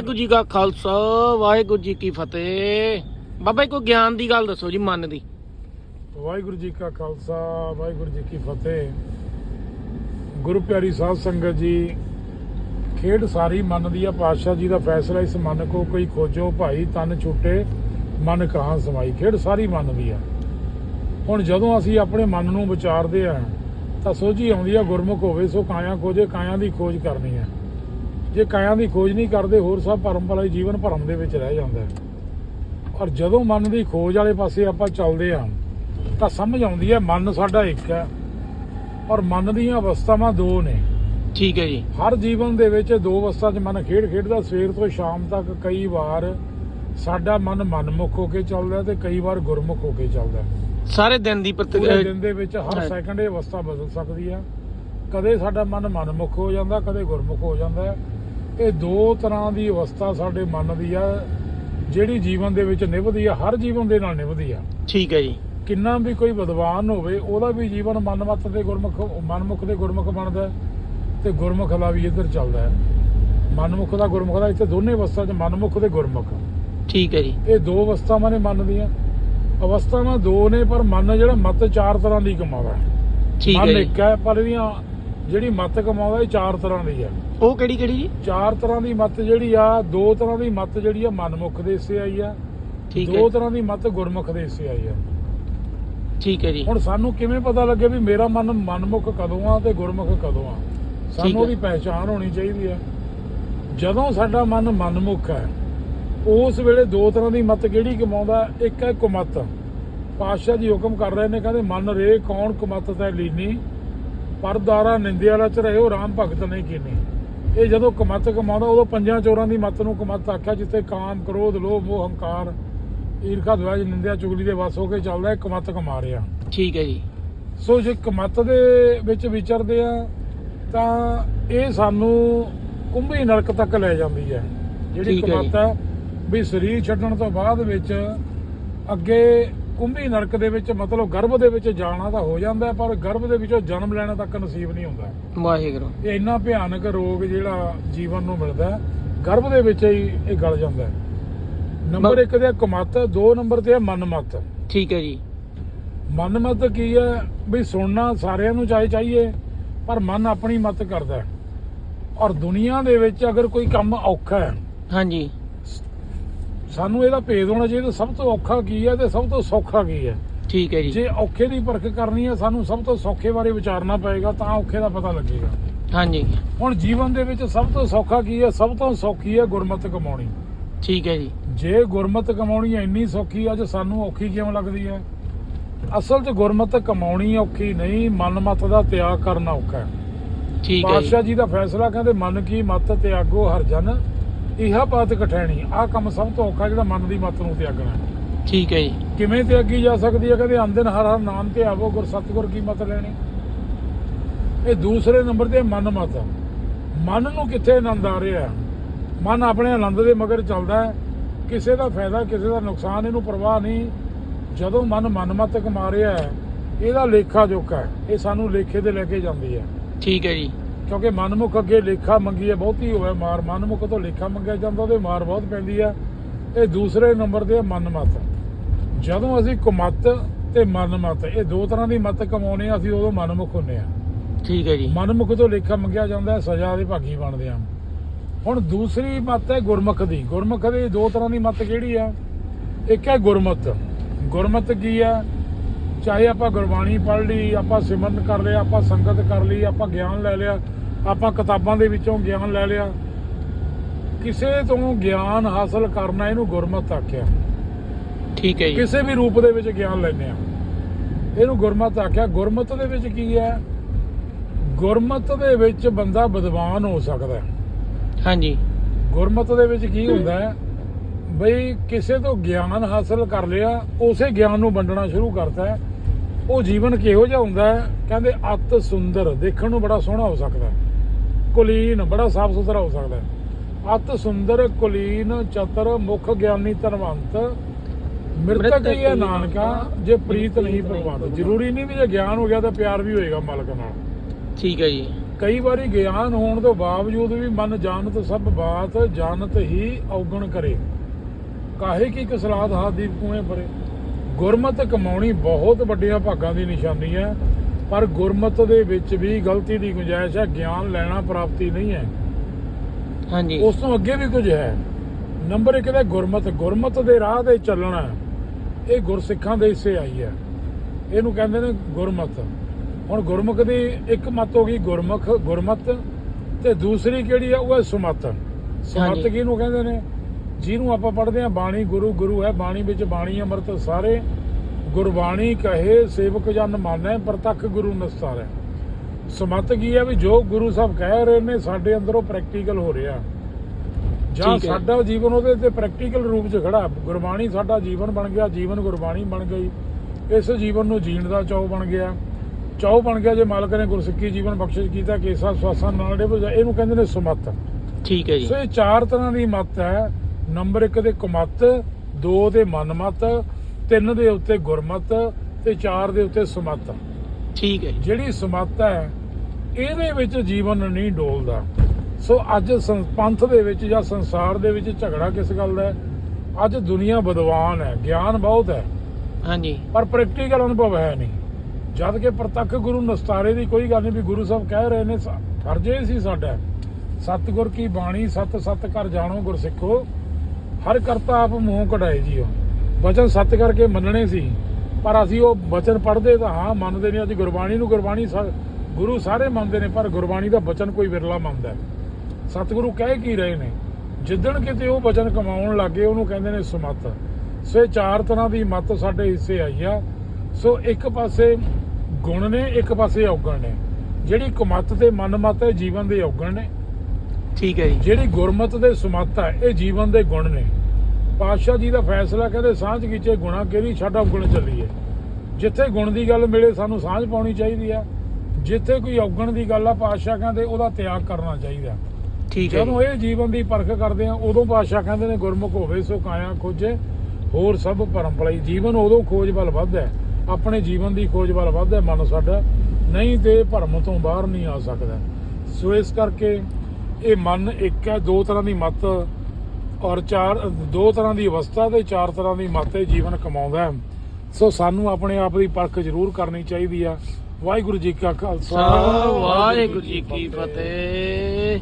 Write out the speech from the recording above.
ਵਾਹਿਗੁਰੂ ਜੀ ਕਾ ਖਾਲਸਾ, ਵਾਹਿਗੁਰੂ ਜੀ ਕੀ ਫਤਿਹ। ਬਾਬਾ ਜੀ, ਕੋਈ ਗਿਆਨ ਦੀ ਗੱਲ ਦੱਸੋ ਜੀ, ਮਨ ਦੀ। ਵਾਹਿਗੁਰੂ ਜੀ ਕਾ ਖਾਲਸਾ, ਵਾਹਿਗੁਰੂ ਜੀ ਕੀ ਫਤਿਹ। ਗੁਰੂ ਪਿਆਰੀ ਸਾਧ ਸੰਗਤ ਜੀ, ਖੇਡ ਸਾਰੀ ਮਨ ਦੀ ਆ। ਪਾਤਸ਼ਾਹ ਜੀ ਦਾ ਫੈਸਲਾ ਇਸ ਮਨ ਕੋ, ਕੋਈ ਖੋਜੋ ਭਾਈ, ਤਨ ਛੁੱਟੇ, ਮਨ ਕਹਾਂ ਸਮਾਈ। ਖੇਡ ਸਾਰੀ ਮਨ ਦੀ ਆ। ਹੁਣ ਜਦੋਂ ਅਸੀਂ ਆਪਣੇ ਮਨ ਨੂੰ ਵਿਚਾਰਦੇ ਆ, ਤਾਂ ਸੋਝੀ ਆਉਂਦੀ ਆ, ਗੁਰਮੁਖ ਹੋਵੇ, ਸੋ ਕਾਇਆ ਖੋਜੇ, ਕਾਇਆ ਦੀ ਖੋਜ ਕਰਨੀ ਆ। ਜੇ ਕਾਇਆ ਦੀ ਖੋਜ ਨਹੀਂ ਕਰਦੇ ਹੋਰ ਸਭ ਭਰਮ ਹੀ ਜੀਵਨ ਭਰਮ ਦੇ ਵਿੱਚ ਰਹਿ ਜਾਂਦਾ ਹੈ। ਔਰ ਜਦੋਂ ਮਨ ਦੀ ਖੋਜ ਵਾਲੇ ਪਾਸੇ ਆਪਾਂ ਚੱਲਦੇ ਆ ਤਾਂ ਸਮਝ ਆਉਂਦੀ ਹੈ ਮਨ ਸਾਡਾ ਇੱਕ ਹੈ। ਔਰ ਮਨ ਦੀਆਂ ਅਵਸਥਾਵਾਂ ਦੋ ਨੇ। ਠੀਕ ਹੈ ਜੀ। ਹਰ ਜੀਵਨ ਦੇ ਵਿੱਚ ਦੋ ਅਵਸਥਾ 'ਚ ਮਨ ਖੇਡ ਖੇਡਦਾ ਸਵੇਰ ਤੋਂ ਸ਼ਾਮ ਤੱਕ ਕਈ ਵਾਰ ਸਾਡਾ ਮਨ ਮਨਮੁਖ ਹੋ ਕੇ ਚੱਲਦਾ ਤੇ ਕਈ ਵਾਰ ਗੁਰਮੁਖ ਹੋ ਕੇ ਚੱਲਦਾ ਸਾਰੇ ਦਿਨ ਦੀ ਪ੍ਰਤੀ ਪੂਰੇ ਦਿਨ ਦੇ ਵਿੱਚ ਹਰ ਹਾਂ। ਸੈਕਿੰਡ ਇਹ ਅਵਸਥਾ ਬਦਲ ਸਕਦੀ ਆ ਕਦੇ ਸਾਡਾ ਮਨ ਮਨਮੁਖ ਹੋ ਜਾਂਦਾ ਕਦੇ ਗੁਰਮੁਖ ਹੋ ਜਾਂਦਾ ਹੈ। ਇਹ ਦੋ ਤਰ੍ਹਾਂ ਦੀ ਅਵਸਥਾ ਸਾਡੇ ਮਨ ਦੀ ਆ ਜਿਹੜੀ ਜੀਵਨ ਦੇ ਵਿੱਚ ਨਿਭਦੀ ਆ ਹਰ ਜੀਵਨ ਦੇ ਨਾਲ ਨਿਭਦੀ ਆ। ਠੀਕ ਹੈ ਜੀ। ਕਿੰਨਾ ਵੀ ਕੋਈ ਵਿਦਵਾਨ ਹੋਵੇ ਉਹਦਾ ਵੀ ਜੀਵਨ ਮਨਮਤ ਤੇ ਗੁਰਮੁਖ ਮਨਮੁਖ ਦੇ ਗੁਰਮੁਖ ਬਣਦਾ ਤੇ ਗੁਰਮੁਖ ਦਾ ਵੀ ਇੱਧਰ ਚੱਲਦਾ ਹੈ। ਮਨਮੁਖ ਦਾ ਗੁਰਮੁਖ ਦਾ ਇੱਥੇ ਦੋਨੇ ਅਵਸਥਾ 'ਚ ਮਨਮੁਖ ਤੇ ਗੁਰਮੁਖ। ਠੀਕ ਹੈ ਜੀ। ਇਹ ਦੋ ਅਵਸਥਾਵਾਂ ਨੇ ਮਨ ਦੀਆਂ। ਅਵਸਥਾਵਾਂ ਦੋ ਨੇ ਪਰ ਮਨ ਜਿਹੜਾ ਮਤ ਚਾਰ ਤਰ੍ਹਾਂ ਦੀ ਕਮਾਉਂਦਾ ਠੀਕ ਮਨ ਹੈ ਜੀ। ਇੱਕ ਹੈ ਪਰ ਇਹਦੀਆਂ ਜਿਹੜੀ ਮਤ ਕਮਾਉਂਦਾ ਇਹ ਚਾਰ ਤਰ੍ਹਾਂ ਦੀ ਹੈ ਉਹ ਕਿਹੜੀ ਕਿਹੜੀ ਜੀ? ਚਾਰ ਤਰ੍ਹਾਂ ਦੀ ਮਤ ਜਿਹੜੀ ਆ ਦੋ ਤਰ੍ਹਾਂ ਦੀ ਮਤ ਜਿਹੜੀ ਆ ਮਨਮੁਖ ਦੇ ਹਿੱਸੇ ਆਈ ਆ। ਠੀਕ ਹੈ ਦੋ ਤਰ੍ਹਾਂ ਦੀ ਮਤ ਗੁਰਮੁਖ ਦੇ ਹਿੱਸੇ ਆਈ ਆ। ਠੀਕ ਹੈ ਜੀ। ਹੁਣ ਸਾਨੂੰ ਕਿਵੇਂ ਪਤਾ ਲੱਗੇ ਵੀ ਮੇਰਾ ਮਨ ਮਨਮੁਖ ਕਦੋਂ ਆ ਤੇ ਗੁਰਮੁਖ ਕਦੋਂ ਆ? ਸਾਨੂੰ। ਉਹਦੀ ਪਹਿਚਾਣ ਹੋਣੀ ਚਾਹੀਦੀ ਹੈ ਜਦੋਂ ਸਾਡਾ ਮਨ ਮਨਮੁਖ ਹੈ ਉਸ ਵੇਲੇ ਦੋ ਤਰ੍ਹਾਂ ਦੀ ਮਤ ਕਿਹੜੀ ਕਮਾਉਂਦਾ? ਇੱਕ ਹੈ ਕੁਮਤ। ਪਾਤਸ਼ਾਹ ਜੀ ਹੁਕਮ ਕਰ ਰਹੇ ਨੇ ਕਹਿੰਦੇ ਮਨ ਰੇ ਕੌਣ ਕੁਮਤ ਤੈ ਲੀਨੀ? ਪਰਦਾਰਾ ਨਿੰਦਿਆ ਰਚ ਰਹਿਓ ਰਾਮ ਭਗਤ ਨਹੀਂ ਕੀਨੀ। ਇਹ ਜਦੋਂ ਕੁਮਤ ਕਮਾਉਂਦਾ ਉਦੋਂ ਪੰਜਾਂ ਚੋਰਾਂ ਦੀ ਮਤ ਨੂੰ ਕੁਮਤ ਆਖਿਆ ਜਿੱਥੇ ਕਾਮ ਕ੍ਰੋਧ ਲੋਭ ਮੋਹ ਹੰਕਾਰ ਈਰਖਾ ਦੁਆਜ ਨਿੰਦਿਆ ਚੁਗਲੀ ਦੇ ਵਸ ਹੋ ਕੇ ਚੱਲਦਾ ਕੁਮਤ ਕਮਾ ਰਿਹਾ ਠੀਕ ਹੈ ਜੀ। ਸੋ ਜੇ ਕਮਤ ਦੇ ਵਿੱਚ ਵਿਚਰਦੇ ਆ ਤਾਂ ਇਹ ਸਾਨੂੰ ਕੁੰਭੀ ਨਰਕ ਤੱਕ ਲੈ ਜਾਂਦੀ ਹੈ। ਜਿਹੜੀ। ਕਮਤ ਵੀ ਸਰੀਰ ਛੱਡਣ ਤੋਂ ਬਾਅਦ ਵਿੱਚ ਅੱਗੇ ਕੁੰਭੀ ਨਰਕ ਦੇ ਵਿੱਚ ਮਤਲਬ ਗਰਭ ਦੇ ਵਿੱਚ ਜਾਣਾ ਤਾਂ ਹੋ ਜਾਂਦਾ ਪਰ ਗਰਭ ਦੇ ਵਿੱਚੋਂ ਜਨਮ ਲੈਣਾ ਤੱਕ ਨਸੀਬ ਨਹੀਂ ਹੁੰਦਾ। ਵਾਹਿਗੁਰੂ। ਇਹ ਇੰਨਾ ਭਿਆਨਕ ਰੋਗ ਜਿਹੜਾ ਜੀਵਨ ਨੂੰ ਮਿਲਦਾ ਗਰਭ ਦੇ ਵਿੱਚ ਹੀ ਇਹ ਗਲ ਜਾਂਦਾ ਹੈ। ਨੰਬਰ ਮ- 1 ਤੇ ਕਮਤ ਦੋ ਨੰਬਰ ਤੇ ਹੈ ਮਨਮਤ। ਠੀਕ ਹੈ ਜੀ। ਮਨਮਤ ਕੀ ਹੈ? ਵੀ ਸੁਣਨਾ ਸਾਰਿਆਂ ਨੂੰ ਚਾਹੀ ਚਾਹੀਏ ਪਰ ਮਨ ਆਪਣੀ ਮਤ ਕਰਦਾ ਔਰ ਦੁਨੀਆ ਦੇ ਵਿੱਚ ਅਗਰ ਕੋਈ ਕੰਮ ਔਖਾ ਹੈ ਹਾਂਜੀ। ਸਾਨੂੰ ਇਹਦਾ ਭੇਦ ਹੋਣਾ ਚਾਹੀਦਾ ਸਭ ਤੋਂ ਔਖਾ ਕੀ ਹੈ ਤੇ ਸਭ ਤੋਂ ਸੌਖਾ ਕੀ ਹੈ? ਠੀਕ ਹੈ ਜੀ। ਜੇ ਔਖੇ ਦੀ ਪਰਖ ਕਰਨੀ ਹੈ ਸਾਨੂੰ ਸਭ ਤੋਂ ਸੌਖੇ ਬਾਰੇ ਵਿਚਾਰਨਾ ਪਏਗਾ ਤਾਂ ਔਖੇ ਦਾ ਪਤਾ ਲੱਗੇਗਾ। ਹਾਂਜੀ। ਹੁਣ ਜੀਵਨ ਦੇ ਵਿੱਚ ਸਭ ਤੋਂ ਸੌਖਾ ਕੀ ਹੈ? ਸਭ ਤੋਂ ਸੌਖੀ ਹੈ ਗੁਰਮਤ ਕਮਾਉਣੀ। ਠੀਕ ਹੈ ਜੀ। ਜੇ ਗੁਰਮਤ ਕਮਾਉਣੀ ਇੰਨੀ ਸੌਖੀ ਆ ਜੇ ਸਾਨੂੰ ਔਖੀ ਕਿਉਂ ਲੱਗਦੀ ਹੈ? ਅਸਲ 'ਚ ਗੁਰਮਤ ਕਮਾਉਣੀ ਔਖੀ ਨਹੀਂ ਮਨਮਤ ਦਾ ਤਿਆਗ ਕਰਨਾ ਔਖਾ ਹੈ। ਠੀਕ ਹੈ ਜੀ। ਪਾਤਸ਼ਾਹ ਜੀ ਦਾ ਫੈਸਲਾ ਕਹਿੰਦੇ ਮਨ ਕੀ ਮਤ ਤਿਆਗੋ ਹਰ ਜਨ ਇਹਾ ਬਾਤ ਕਠੈਣੀ ਆਹ ਕੰਮ ਸਭ ਤੋਂ ਔਖਾ ਜਿਹੜਾ ਮਨ ਦੀ ਮਤ ਨੂੰ ਤਿਆਗਣਾ। ਠੀਕ ਹੈ ਜੀ। ਕਿਵੇਂ ਤਿਆਗੀ ਜਾ ਸਕਦੀ ਹੈ? ਕਹਿੰਦੇ ਅੰਦਨ ਹਰ ਹਰ ਨਾਮ ਤੇ ਆਵੋ ਗੁਰ ਸਤਗੁਰ ਕੀ ਮਤ ਲੈਣੀ? ਇਹ ਦੂਸਰੇ ਨੰਬਰ ਤੇ ਮਨ ਮਤ ਮਨ ਨੂੰ ਕਿੱਥੇ ਆਨੰਦ ਆ ਰਿਹਾ? ਮਨ ਆਪਣੇ ਆਨੰਦ ਦੇ ਮਗਰ ਚੱਲਦਾ ਹੈ। ਕਿਸੇ ਦਾ ਫਾਇਦਾ ਕਿਸੇ ਦਾ ਨੁਕਸਾਨ ਇਹਨੂੰ ਪਰਵਾਹ ਨਹੀਂ। ਜਦੋਂ ਮਨ ਮਨਮਤ ਕਮਾ ਰਿਹਾ ਹੈ ਇਹਦਾ ਲੇਖਾ ਜੋਖਾ ਹੈ। ਇਹ ਸਾਨੂੰ ਲੇਖੇ ਤੇ ਲੈ ਕੇ ਜਾਂਦੀ ਹੈ। ਠੀਕ ਹੈ ਜੀ। ਕਿਉਂਕਿ ਮਨਮੁਖ ਅੱਗੇ ਲੇਖਾ ਮੰਗੀਏ ਬਹੁਤੀ ਹੋਵੇ ਮਾਰ। ਮਨਮੁਖ ਤੋਂ ਲੇਖਾ ਮੰਗਿਆ ਜਾਂਦਾ ਉਹਦੇ ਮਾਰ ਬਹੁਤ ਪੈਂਦੀ ਆ। ਇਹ ਦੂਸਰੇ ਨੰਬਰ ਤੇ ਹੈ ਮਨਮਤ। ਜਦੋਂ ਅਸੀਂ ਕੁਮਤ ਤੇ ਮਨਮਤ ਇਹ ਦੋ ਤਰ੍ਹਾਂ ਦੀ ਮਤ ਕਮਾਉਨੇ ਆ ਅਸੀਂ ਉਦੋਂ ਮਨਮੁਖ ਹੁੰਨੇ ਆ। ਠੀਕ ਹੈ ਜੀ। ਮਨਮੁਖ ਤੋਂ ਲੇਖਾ ਮੰਗਿਆ ਜਾਂਦਾ ਹੈ ਸਜ਼ਾ ਦੇ ਭਾਗੀ ਬਣਦੇ ਆ। ਹੁਣ ਦੂਸਰੀ ਮਤ ਹੈ ਗੁਰਮੁਖ ਦੀ। ਗੁਰਮੁਖ ਦੀ ਦੋ ਤਰ੍ਹਾਂ ਦੀ ਮਤ ਕਿਹੜੀ ਆ? ਇੱਕ ਹੈ ਗੁਰਮਤ ਗੁਰਮਤ ਕੀ ਆ? ਚਾਹੇ ਆਪਾਂ ਗੁਰਬਾਣੀ ਪੜ੍ਹ ਲਈ ਆਪਾਂ ਸਿਮਰਨ ਕਰ ਲਿਆ ਆਪਾਂ ਸੰਗਤ ਕਰ ਲਈ ਆਪਾਂ ਗਿਆਨ ਲੈ ਲਿਆ ਆਪਾਂ ਕਿਤਾਬਾਂ ਦੇ ਵਿੱਚੋਂ ਗਿਆਨ ਲੈ ਲਿਆ। ਕਿਸੇ ਤੋਂ ਗਿਆਨ ਹਾਸਲ ਕਰਨਾ ਇਹਨੂੰ ਗੁਰਮਤ ਆਖਿਆ। ਠੀਕ ਹੈ ਜੀ। ਕਿਸੇ ਵੀ ਰੂਪ ਦੇ ਵਿੱਚ ਗਿਆਨ ਲੈਨੇ ਆ ਇਹਨੂੰ ਗੁਰਮਤ ਆਖਿਆ। ਗੁਰਮਤ ਦੇ ਵਿੱਚ ਕੀ ਹੈ? ਗੁਰਮਤ ਦੇ ਵਿੱਚ ਬੰਦਾ ਵਿਦਵਾਨ ਹੋ ਸਕਦਾ ਹਾਂਜੀ। ਗੁਰਮਤ ਦੇ ਵਿੱਚ ਕੀ ਹੁੰਦਾ ਹੈ? ਬਈ ਕਿਸੇ ਤੋਂ ਗਿਆਨ ਹਾਸਲ ਕਰ ਲਿਆ ਉਸੇ ਗਿਆਨ ਨੂੰ ਵੰਡਣਾ ਸ਼ੁਰੂ ਕਰਤਾ ਹੈ। ਉਹ ਜੀਵਨ ਕਿਹੋ ਜਿਹਾ ਹੁੰਦਾ ਹੈ? ਕਹਿੰਦੇ ਅਤ ਸੁੰਦਰ। ਦੇਖਣ ਨੂੰ ਬੜਾ ਸੋਹਣਾ ਹੋ ਸਕਦਾ ਹੈ। ਕੁਲੀਨ ਬੜਾ ਸਾਫ਼ ਸੁਥਰਾ ਹੋ ਸਕਦਾ ਹੈ। ਅਤ ਸੁੰਦਰ ਕੁਲੀਨ ਚਤਰ ਮੁਖ ਗਿਆਨੀ ਧਨਵੰਤ। ਮ੍ਰਿਤਕ ਹੀ ਹੈ ਨਾਨਕਾ ਜੇ ਪ੍ਰੀਤ ਨਹੀਂ ਪ੍ਰਵਾਦ ਜ਼ਰੂਰੀ ਨਹੀਂ ਵੀ ਜੇ ਗਿਆਨ ਹੋ ਗਿਆ ਤਾਂ ਪਿਆਰ ਵੀ ਹੋਏਗਾ ਮਾਲਕ ਨਾਲ। ਠੀਕ ਹੈ ਜੀ। ਕਈ ਵਾਰੀ ਗਿਆਨ ਹੋਣ ਤੋਂ ਬਾਵਜੂਦ ਵੀ ਮਨ ਜਾਣਤ ਸਭ ਬਾਤ ਜਾਣਤ ਹੀ ਔਗਣ ਕਰੇ। ਕਾਹੇ ਕੀ ਕਸਲਾਦ ਹਾਦੀਪ ਕੂਏ ਪਰੇ। ਗੁਰਮਤ ਕਮਾਉਣੀ ਬਹੁਤ ਵੱਡੀਆਂ ਭਾਗਾਂ ਦੀ ਨਿਸ਼ਾਨੀ ਹੈ। ਪਰ ਗੁਰਮਤ ਦੇ ਵਿੱਚ ਵੀ ਗਲਤੀ ਦੀ ਗੁੰਜਾਇਸ਼ ਹੈ ਗਿਆਨ ਲੈਣਾ ਪ੍ਰਾਪਤੀ ਨਹੀਂ ਹੈ। ਹਾਂਜੀ। ਉਸ ਤੋਂ ਅੱਗੇ ਵੀ ਕੁਝ ਹੈ। ਨੰਬਰ 1 ਦਾ ਗੁਰਮਤ ਗੁਰਮਤ ਦੇ ਰਾਹ ਤੇ ਚੱਲਣਾ ਇਹ ਗੁਰਸਿੱਖਾਂ ਦੇ ਹਿੱਸੇ ਆਈ ਹੈ। ਇਹਨੂੰ ਕਹਿੰਦੇ ਨੇ ਗੁਰਮਤ। ਹੁਣ ਗੁਰਮੁਖ ਦੀ ਇੱਕ ਮਤ ਹੋ ਗਈ ਗੁਰਮੁਖ ਗੁਰਮਤ ਤੇ ਦੂਸਰੀ ਕਿਹੜੀ ਹੈ ਉਹ ਹੈ ਸੁਮਤ। ਸੁਮਤ। ਕਿਹਨੂੰ ਕਹਿੰਦੇ ਨੇ? ਜਿਹਨੂੰ ਆਪਾਂ ਪੜ੍ਹਦੇ ਹਾਂ ਬਾਣੀ ਗੁਰੂ ਗੁਰੂ ਹੈ ਬਾਣੀ ਵਿੱਚ ਬਾਣੀ ਅੰਮ੍ਰਿਤ ਸਾਰੇ ਗੁਰਬਾਣੀ ਕਹੇ ਸੇਵਕ ਜਨ ਮਾਨੈ ਪ੍ਰਤੱਖ ਗੁਰੂ ਨਸਤਾਰੈ। ਸਮਤ ਕੀ ਹੈ ਵੀ ਜੋ ਗੁਰੂ ਸਾਹਿਬ ਕਹਿ ਰਹੇ ਨੇ ਸਾਡੇ ਅੰਦਰੋਂ ਪ੍ਰੈਕਟੀਕਲ ਹੋ ਰਿਹਾ। ਜਾਂ। ਸਾਡਾ ਜੀਵਨ ਉਹਦੇ ਤੇ ਪ੍ਰੈਕਟੀਕਲ ਰੂਪ 'ਚ ਖੜਾ। ਗੁਰਬਾਣੀ ਸਾਡਾ ਜੀਵਨ ਬਣ ਗਿਆ ਜੀਵਨ ਗੁਰਬਾਣੀ ਬਣ ਗਈ। ਇਸ ਜੀਵਨ ਨੂੰ ਜੀਣ ਦਾ ਚਾਅ ਬਣ ਗਿਆ। ਚਾਅ ਬਣ ਗਿਆ ਜੇ ਮਾਲਕ ਨੇ ਗੁਰਸਿੱਖੀ ਜੀਵਨ ਬਖਸ਼ਿਸ਼ ਕੀਤਾ ਕੇਸਾ ਸਵਾਸਾਂ ਨਾਲ ਦੇ ਇਹਨੂੰ ਕਹਿੰਦੇ ਨੇ ਸੁਮਤ। ਠੀਕ ਹੈ ਜੀ। ਸੋ ਇਹ ਚਾਰ ਤਰ੍ਹਾਂ ਦੀ ਮਤ ਹੈ। ਨੰਬਰ 1 ਦੇ ਕੁਮਤ 2 ਦੇ ਮਨਮਤ 3 ਦੇ ਉੱਤੇ ਗੁਰਮਤ ਤੇ 4 ਦੇ ਉੱਤੇ ਸਮਤ। ਠੀਕ ਹੈ ਜਿਹੜੀ ਸਮਤ ਹੈ ਇਹਦੇ ਵਿੱਚ ਜੀਵਨ ਨਹੀਂ ਡੋਲਦਾ। ਸੋ ਅੱਜ ਪੰਥ ਦੇ ਵਿੱਚ ਜਾਂ ਸੰਸਾਰ ਦੇ ਵਿੱਚ ਝਗੜਾ ਕਿਸ ਗੱਲ ਦਾ ਹੈ? ਅੱਜ ਦੁਨੀਆ ਬਦਵਾਨ ਹੈ ਗਿਆਨ ਬਹੁਤ ਹੈ। ਹਾਂਜੀ। ਪਰ ਪ੍ਰੈਕਟੀਕਲ ਅਨੁਭਵ ਹੈ ਨਹੀਂ। ਜਦ ਕਿ ਪ੍ਰਤੱਖ ਗੁਰੂ ਨਸਤਾਰੇ ਦੀ ਕੋਈ ਗੱਲ ਨਹੀਂ ਵੀ ਗੁਰੂ ਸਾਹਿਬ ਕਹਿ ਰਹੇ ਨੇ ਫਰਜ਼ ਸੀ ਸਾਡਾ। ਸਤਿਗੁਰ ਕੀ ਬਾਣੀ ਸਤ ਸਤ ਕਰ ਜਾਣੋ ਗੁਰਸਿੱਖੋ। ਹਰ ਕਰਤਾ ਆਪ ਮੂੰਹ ਕਢਾਏ ਜੀਓ। ਬਚਨ ਸਤ ਕਰਕੇ ਮੰਨਣੇ ਸੀ। ਪਰ ਅਸੀਂ ਉਹ ਬਚਨ ਪੜ੍ਹਦੇ ਤਾਂ ਹਾਂ ਮੰਨਦੇ ਨਹੀਂ ਅੱਜ ਗੁਰਬਾਣੀ ਨੂੰ ਗੁਰਬਾਣੀ ਗੁਰੂ ਸਾਰੇ ਮੰਨਦੇ ਨੇ ਪਰ ਗੁਰਬਾਣੀ ਦਾ ਬਚਨ ਕੋਈ ਵਿਰਲਾ ਮੰਨਦਾ। ਸਤਿਗੁਰੂ ਕਹਿ ਕੀ ਰਹੇ ਨੇ? ਜਿੱਦਣ ਕਿਤੇ ਉਹ ਬਚਨ ਕਮਾਉਣ ਲੱਗੇ ਉਹਨੂੰ ਕਹਿੰਦੇ ਨੇ ਸੁਮਤ। ਸੋ ਇਹ ਚਾਰ ਤਰ੍ਹਾਂ ਦੀ ਮਤ ਸਾਡੇ ਹਿੱਸੇ ਆਈ ਆ। ਸੋ ਇੱਕ ਪਾਸੇ ਗੁਣ ਨੇ ਇੱਕ ਪਾਸੇ ਔਗਣ ਨੇ। ਜਿਹੜੀ ਕੁਮਤ ਤੇ ਮਨਮਤ ਹੈ ਜੀਵਨ ਦੇ ਔਗਣ ਨੇ। ਠੀਕ ਹੈ ਜੀ। ਜਿਹੜੀ ਗੁਰਮਤ ਦੇ ਸੁਮਤ ਹੈ ਇਹ ਜੀਵਨ ਦੇ ਗੁਣ ਨੇ। ਪਾਤਸ਼ਾਹ ਜੀ ਦਾ ਫੈਸਲਾ ਕਹਿੰਦੇ ਸਾਂਝ ਕੀਚੇ ਗੁਣਾ ਕਿਹੜੀ ਛੱਡ ਔਗਣ ਚੱਲੀਏ। ਜਿੱਥੇ ਗੁਣ ਦੀ ਗੱਲ ਮਿਲੇ ਸਾਨੂੰ ਸਾਂਝ ਪਾਉਣੀ ਚਾਹੀਦੀ ਆ। ਜਿੱਥੇ ਕੋਈ ਔਗਣ ਦੀ ਗੱਲ ਆ ਪਾਤਸ਼ਾਹ ਕਹਿੰਦੇ ਉਹਦਾ ਤਿਆਗ ਕਰਨਾ ਚਾਹੀਦਾ। ਠੀਕ ਹੈ ਜਦੋਂ ਇਹ ਜੀਵਨ ਦੀ ਪਰਖ ਕਰਦੇ ਆ ਉਦੋਂ ਪਾਤਸ਼ਾਹ ਕਹਿੰਦੇ ਨੇ ਗੁਰਮੁਖ ਹੋਵੇ ਸੋ ਕਾਇਆ ਖੋਜੇ ਹੋਰ ਸਭ ਭਰਮ ਭਲਾਈ। ਜੀਵਨ ਉਦੋਂ ਖੋਜ ਵੱਲ ਵੱਧਦਾ ਹੈ। ਆਪਣੇ ਜੀਵਨ ਦੀ ਖੋਜ ਵੱਲ ਵੱਧਦਾ ਹੈ ਮਨ ਸਾਡਾ। ਨਹੀਂ ਤੇ ਭਰਮ ਤੋਂ ਬਾਹਰ ਨਹੀਂ ਆ ਸਕਦਾ। ਸੋ ਇਸ ਕਰਕੇ ਇਹ ਮਨ ਇੱਕ ਹੈ ਦੋ ਤਰ੍ਹਾਂ ਦੀ ਮਤ ਔਰ ਚਾਰ, ਦੋ ਤਰ੍ਹਾਂ ਦੀ ਅਵਸਥਾ ਤੇ ਚਾਰ ਤਰ੍ਹਾਂ ਦੀ ਮਤ ਜੀਵਨ ਕਮਾਉਂਦਾ ਹੈ। ਸੋ ਸਾਨੂੰ ਆਪਣੇ ਆਪ ਦੀ ਪਰਖ ਜ਼ਰੂਰ ਕਰਨੀ ਚਾਹੀਦੀ ਆ ਵਾਹਿਗੁਰੂ ਜੀ ਕਾ ਖਾਲਸਾ। ਵਾਹਿਗੁਰੂ ਜੀ ਕੀ ਫਤਿਹ।